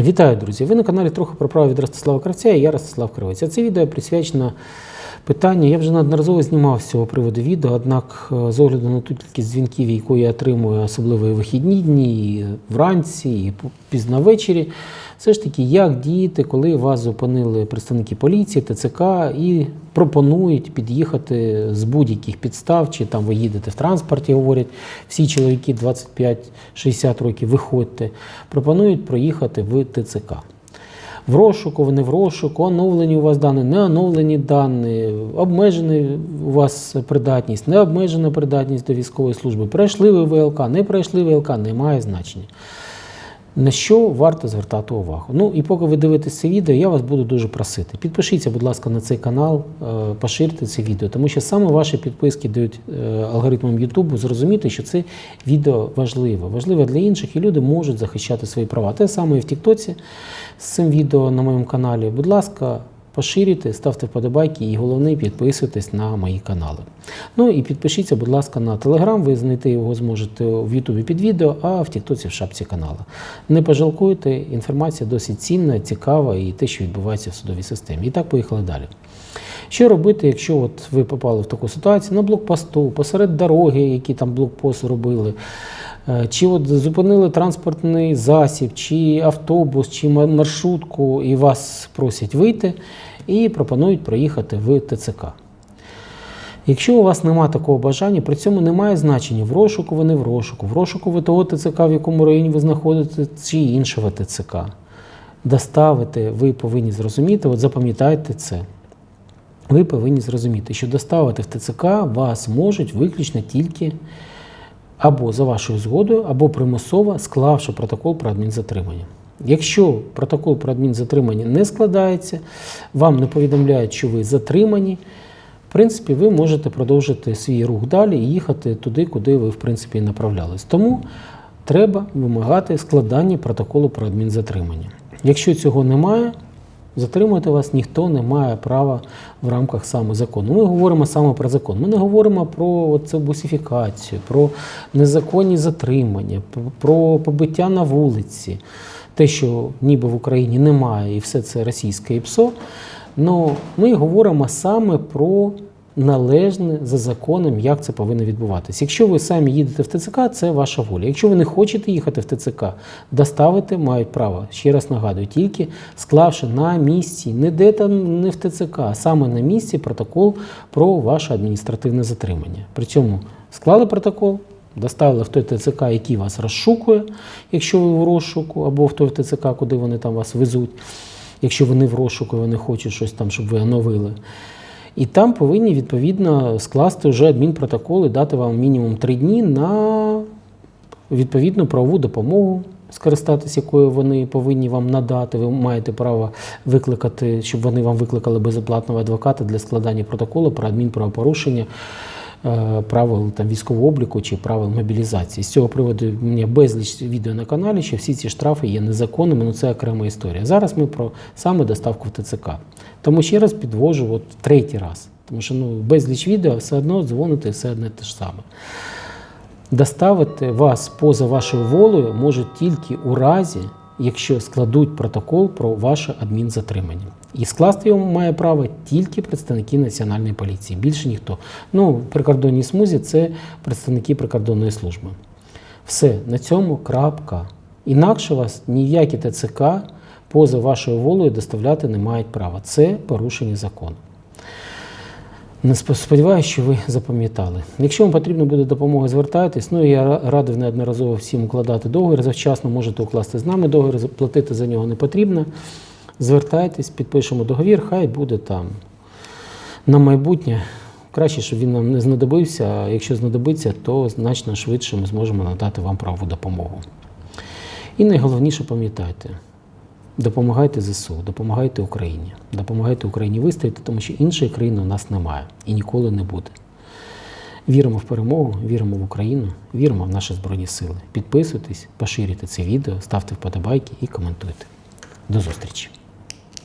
Вітаю, друзі! Ви на каналі трохи про право від Ростислава Кравця і я Ростислав Кравець. А Це відео присвячено питанню. Я вже неодноразово знімав з цього приводу відео, однак е, з огляду на ту кількість дзвінків, яку я отримую, особливо і вихідні дні, і вранці, і пізно ввечері, все ж таки, як діяти, коли вас зупинили представники поліції, ТЦК і пропонують під'їхати з будь-яких підстав, чи там ви їдете в транспорті, говорять, всі чоловіки 25-60 років виходьте, пропонують проїхати в ТЦК. В розшуку, не в розшуку, оновлені у вас дані, не оновлені дані, обмежена у вас придатність, не обмежена придатність до військової служби. Пройшли ви ВЛК, не пройшли ВЛК, не має значення. На що варто звертати увагу? Ну і поки ви дивитесь це відео, я вас буду дуже просити. Підпишіться, будь ласка, на цей канал, е, поширте це відео, тому що саме ваші підписки дають е, алгоритмам Ютубу зрозуміти, що це відео важливе. Важливе для інших, і люди можуть захищати свої права. Те саме і в Тіктоці з цим відео на моєму каналі. Будь ласка, поширюйте, ставте вподобайки і головне підписуйтесь на мої канали. Ну і підпишіться, будь ласка, на Телеграм. Ви знайти його зможете в Ютубі під відео, а в Тіктоці в шапці каналу. Не пожалкуйте, інформація досить цінна, цікава і те, що відбувається в судовій системі. І так поїхали далі. Що робити, якщо от ви попали в таку ситуацію на блокпосту, посеред дороги, які там блокпост робили, чи от зупинили транспортний засіб, чи автобус, чи маршрутку, і вас просять вийти і пропонують проїхати в ТЦК. Якщо у вас немає такого бажання, при цьому немає значення в розшуку ви не в розшуку, в розшуку ви того ТЦК, в якому районі ви знаходитесь, чи іншого ТЦК. Доставити ви повинні зрозуміти, от запам'ятайте це. Ви повинні зрозуміти, що доставити в ТЦК вас можуть виключно тільки або за вашою згодою, або примусово склавши протокол про адмінзатримання. Якщо протокол про адмінзатримання не складається, вам не повідомляють, що ви затримані, в принципі, ви можете продовжити свій рух далі і їхати туди, куди ви в принципі направлялись. Тому треба вимагати складання протоколу про адмінзатримання. Якщо цього немає, Затримати вас ніхто не має права в рамках саме закону. Ми говоримо саме про закон. Ми не говоримо про це бусифікацію, про незаконні затримання, про- побиття на вулиці, те, що ніби в Україні немає, і все це російське ІПСО. Ну, ми говоримо саме про належне за законом, як це повинно відбуватися. Якщо ви самі їдете в ТЦК, це ваша воля. Якщо ви не хочете їхати в ТЦК, доставити мають право. Ще раз нагадую, тільки склавши на місці, не де там не в ТЦК, а саме на місці протокол про ваше адміністративне затримання. При цьому склали протокол. Доставили в той ТЦК, який вас розшукує, якщо ви в розшуку, або в той ТЦК, куди вони там вас везуть, якщо вони в розшуку, вони хочуть щось там, щоб ви оновили. І там повинні відповідно скласти вже адмінпротокол і дати вам мінімум три дні на відповідну правову допомогу, скористатися якою вони повинні вам надати. Ви маєте право викликати, щоб вони вам викликали безоплатного адвоката для складання протоколу про адмінправопорушення. Е, Правил там військового обліку чи правил мобілізації. З цього приводу у мене безліч відео на каналі, що всі ці штрафи є незаконними, ну це окрема історія. Зараз ми про саме доставку в ТЦК. Тому ще раз підвожу от третій раз. Тому що ну, безліч відео все одно дзвоните все одне те ж саме. Доставити вас поза вашою волею можуть тільки у разі, якщо складуть протокол про ваше адмінзатримання. І скласти його має право тільки представники Національної поліції, більше ніхто. Ну, в прикордонній смузі це представники прикордонної служби. Все, на цьому крапка. Інакше вас ні в які ТЦК поза вашою волею доставляти не мають права. Це порушення закону. Сподіваюся, що ви запам'ятали. Якщо вам потрібна буде допомога, звертайтесь. Ну я ра- радив неодноразово всім укладати договір. Завчасно можете укласти з нами договір, платити за нього не потрібно. Звертайтесь, підпишемо договір, хай буде там. На майбутнє краще, щоб він нам не знадобився. А якщо знадобиться, то значно швидше ми зможемо надати вам правову допомогу. І найголовніше пам'ятайте. Допомагайте ЗСУ, допомагайте Україні, допомагайте Україні вистояти, тому що іншої країни у нас немає і ніколи не буде. Віримо в перемогу, віримо в Україну, віримо в наші Збройні Сили. Підписуйтесь, поширюйте це відео, ставте вподобайки і коментуйте. До зустрічі!